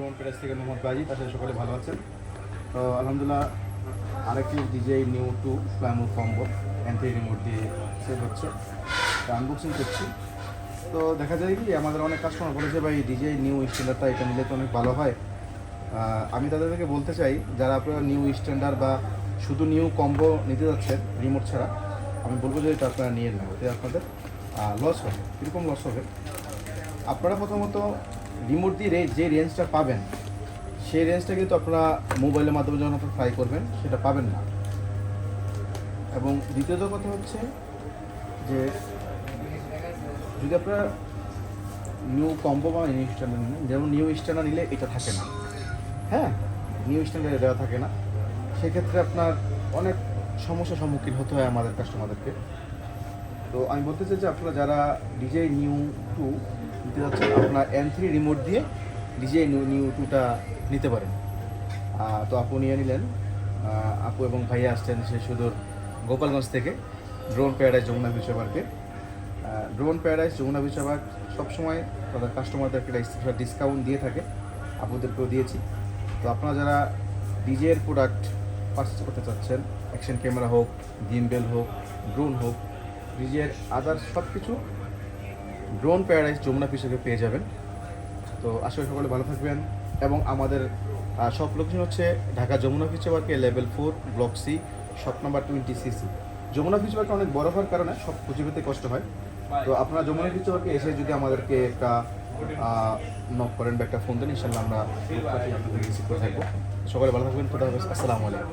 Drone press থেকে মোহাম্মদ বাজি তার সাথে সকলে ভালো আছেন। তো আলহামদুলিল্লাহ, আরেকটি ডিজে নিউ টু ফ্ল্যামো কম্বো অ্যান্টি রিমোট দিয়ে সেল হচ্ছে। তা আনবক্সিং করছি। তো দেখা যায় কি, আমাদের অনেক কাস্টমার বলেছে, ভাই, ডিজে নিউ স্ট্যান্ডার্ডটা এটা নিলে তো অনেক ভালো হয়। আমি তাদেরকে বলতে চাই, যারা আপনারা নিউ স্ট্যান্ডার্ড বা শুধু নিউ কম্বো নিতে যাচ্ছেন রিমোট ছাড়া, আমি বলব যে এটা আপনারা নিয়ে নেন, ওতে আপনাদের লস হবে, কীরকম লস হবে? আপনারা প্রথমত রে- যে রেঞ্জটা পাবেন, সেই রেঞ্জটা কিন্তু আপনারা মোবাইলের মাধ্যমে যখন আপনারা ট্রাই করবেন, সেটা পাবেন না। এবং দ্বিতীয়ত কথা হচ্ছে যে, যদি আপনারা নিউ কম্বো বা নিউ স্ট্যান্ডার্ড নেন, যেমন নিউ স্ট্যান্ডার্ড নিলে এটা থাকে না। হ্যাঁ নিউ স্ট্যান্ডার্ড দেওয়া থাকে না। সেক্ষেত্রে আপনার অনেক সমস্যার সম্মুখীন হতে হয় আমাদের কাস্টমারদেরকে তো আমি বলতে চাই যে আপনারা যারা ডিজে নিউ টু নিতে যাচ্ছেন, আপনার এন থ্রি রিমোট দিয়ে ডিজে নিউ টুটা নিতে পারেন। তো আপু নিয়ে নিলেন। আপু এবং ভাইয়া আসছেন সে সুদূর গোপালগঞ্জ থেকে ড্রোন প্যারাডাইজ যমুনা বিচা পার্কে ড্রোন প্যারাডাইজ যমুনা বিচা পার্ক সবসময় তাদের কাস্টমারদেরকে একটা ডিসকাউন্ট দিয়ে থাকে, আপুদেরকেও দিয়েছি। তো আপনারা যারা ডিজের প্রোডাক্ট পারচেস করতে চাচ্ছেন অ্যাকশন ক্যামেরা হোক গিমবেল হোক ড্রোন হোক, ডিজের আদার্স সব কিছু ড্রোন প্যারাডাইজ যমুনা পিছনে পেয়ে যাবেন। তো আশা করি সকলে ভালো থাকবেন এবং আমাদের সব লোকেশন হচ্ছে ঢাকা যমুনা ফিচ পার্কে level four block C shop number twenty CC Jamuna ফিচ পার্কে অনেক বড় হওয়ার কারণে সব খুঁজে পেতে কষ্ট হয়। তো আপনারা যমুনা ফিচ পার্কে এসে যদি আমাদেরকে একটা নক করেন বা একটা ফোন দেন ইনশাল্লাহ আমরা রিসিভ করে থাকব। সকলে ভালো থাকবেন, খুদা হাফেজ, আসসালামু আলাইকুম।